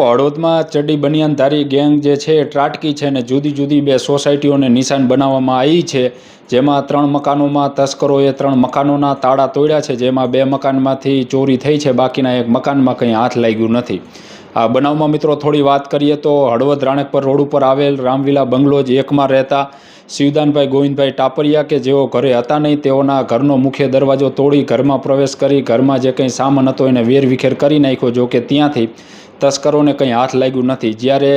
હળવદમાં ચડ્ડી બનિયાનધારી gang જે છે ત્રાટકી છે અને જુદી જુદી બે સોસાયટીઓને નિશાન બનાવવામાં આવી છે. જેમાં ત્રણ મકાનોમાં તસ્કરોએ ત્રણ મકાનોના તાળા તોડ્યા છે, જેમાં બે મકાનમાંથી ચોરી થઈ છે, બાકીના એક મકાનમાં કંઈ હાથ લાગ્યું નથી. આ બનાવમાં મિત્રો થોડી વાત કરીએ તો હળવદ રાણકપર રોડ ઉપર આવેલ રામવિલા બંગલોજ એકમાં રહેતા શિવદાનભાઈ ગોવિંદભાઈ ટાપરિયા કે જેઓ ઘરે હતા નહીં, તેઓના ઘરનો મુખ્ય દરવાજો તોડી ઘરમાં પ્રવેશ કરી ઘરમાં જે કંઈ સામાન હતો એને વેરવિખેર કરી નાખ્યો, જો કે ત્યાંથી તસ્કરોને કંઈ હાથ લાગ્યું નથી. જ્યારે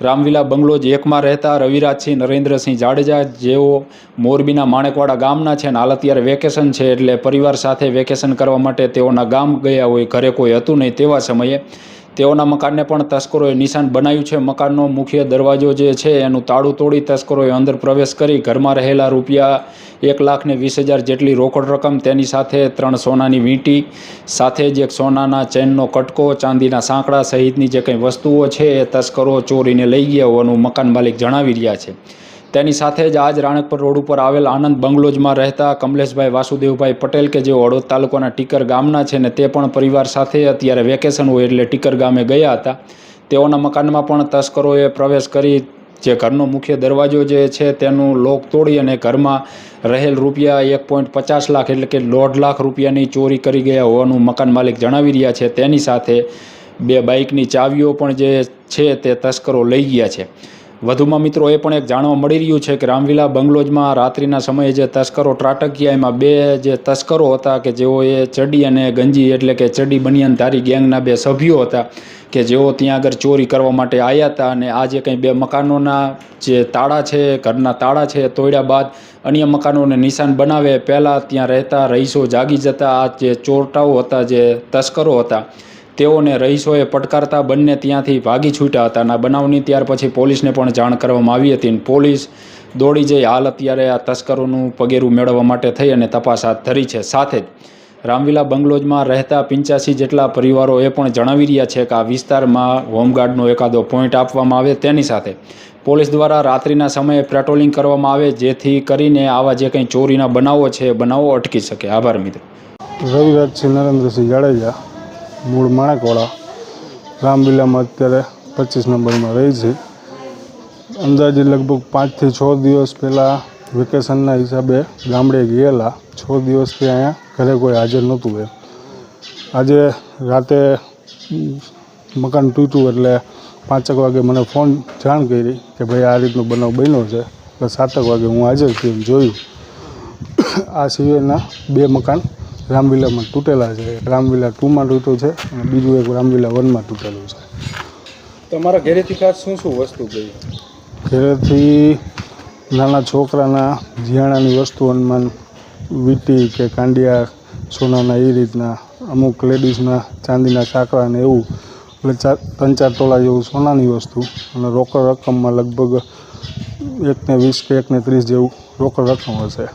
રામવિલા બંગલોજ એકમાં રહેતા રવિરાજસિંહ નરેન્દ્રસિંહ જાડેજા, જેઓ મોરબીના માણેકવાડા ગામના છે અને હાલ અત્યારે વેકેશન છે એટલે પરિવાર સાથે વેકેશન કરવા માટે તેઓના ગામ ગયા હોય, ઘરે કોઈ હતું નહીં તેવા સમયે તેઓના મકાનને પણ તસ્કરોએ નિશાન બનાવ્યું છે. મકાનનો મુખ્ય દરવાજો જે છે એનું તાળું તોડી તસ્કરોએ અંદર પ્રવેશ કરી ઘરમાં રહેલા રૂપિયા એક લાખ ને વીસ હજાર જેટલી રોકડ રકમ તેની સાથે ત્રણ સોનાની વીંટી, સાથે જ એક સોનાના ચેનનો કટકો, ચાંદીના સાંકડા સહિતની જે કંઈ વસ્તુઓ છે એ તસ્કરો ચોરીને લઈ ગયા હોવાનું મકાન માલિક જણાવી રહ્યા છે. તેની સાથે જ આજ રાણકપર રોડ ઉપર આવેલ આનંદ બંગલોજમાં રહેતા કમલેશભાઈ વાસુદેવભાઈ પટેલ કે જેઓ હળવદ તાલુકાના ટીકર ગામના છે ને તે પણ પરિવાર સાથે અત્યારે વેકેશન હોય એટલે ટીકર ગામે ગયા હતા. તેઓના મકાનમાં પણ તસ્કરોએ પ્રવેશ કરી. જે ઘરનો મુખ્ય દરવાજો જે છે તેનું લોક તોડી અને ઘરમાં રહેલ રૂપિયા એક પોઈન્ટ પચાસ લાખ એટલે કે દોઢ લાખ રૂપિયાની ચોરી કરી ગયા હોવાનું મકાન માલિક જણાવી રહ્યા છે. તેની સાથે બે બાઇકની ચાવીઓ પણ જે છે તે તસ્કરો લઈ ગયા છે. વધુમાં મિત્રો એ પણ એક જાણવા મળી રહ્યું છે કે રામવિલા બંગલોજમાં રાત્રિના સમયે જે તસ્કરો ત્રાટક્યા, એમાં બે જે તસ્કરો હતા કે જેઓએ ચડી અને ગંજી એટલે કે ચડી બનિયાનધારી ગેંગના બે સભ્યો હતા કે જેઓ ત્યાં આગળ ચોરી કરવા માટે આવ્યા હતા અને આ જે કંઈ બે મકાનોના જે તાળા છે, ઘરના તાળા છે એ તોડ્યા બાદ અન્ય મકાનોને નિશાન બનાવે. પહેલાં ત્યાં રહેતા રહીશો જાગી જતા આ જે ચોરટાઓ હતા, જે તસ્કરો હતા તેઓને રહીશોએ પડકારતા બંને ત્યાંથી ભાગી છૂટ્યા હતા. અને બનાવની ત્યાર પછી પોલીસને પણ જાણ કરવામાં આવી હતી પોલીસ દોડી જઈ હાલ અત્યારે આ તસ્કરોનું પગેરું મેળવવા માટે થઈ અને તપાસ હાથ ધરી છે. સાથે જ રામવિલા બંગલોજમાં રહેતા પિંચાસી જેટલા પરિવારો એ પણ જણાવી રહ્યા છે કે આ વિસ્તારમાં હોમગાર્ડનો એકાદો પોઈન્ટ આપવામાં આવે તેની સાથે પોલીસ દ્વારા રાત્રિના સમયે પેટ્રોલિંગ કરવામાં આવે જેથી કરીને આવા જે કંઈ ચોરીના બનાવો છે બનાવો અટકી શકે. આભાર મિત્રો. છે નરેન્દ્રસિંહ જાડેજા મૂળ માણેકવાળા. રામલીલામાં અત્યારે પચીસ નંબરમાં રહી છે. અંદાજે લગભગ પાંચથી છ દિવસ પહેલાં વેકેશનના હિસાબે ગામડે ગયેલા. છ દિવસથી અહીંયા ઘરે કોઈ હાજર નહોતું એમ. આજે રાતે મકાન તૂટ્યું એટલે પાંચેક વાગે મને ફોન જાણ કરી કે ભાઈ આ રીતનો બનાવ બન્યો છે. એટલે સાતેક વાગે હું હાજર થઈને જોયું. આ સિવાયના બે મકાન રામવિલામાં તૂટેલા છે. રામલીલા ટુમાં તૂટ્યું છે અને બીજું એક રામલીલા વનમાં તૂટેલું છે. તમારા ઘરેથી ખાસ શું શું વસ્તુ ગઈ? ઘેરેથી નાના છોકરાના જીયાણાની વસ્તુ હનુમાન વીંટી કે કાંડિયા સોનાના એ રીતના અમુક લેડીઝના ચાંદીના સાંકળા ને એવું. એટલે ચાર ત્રણ ચાર તોલા જેવું સોનાની વસ્તુ અને રોકડ રકમમાં લગભગ એકને વીસ કે એકને ત્રીસ જેવું રોકડ રકમ હશે.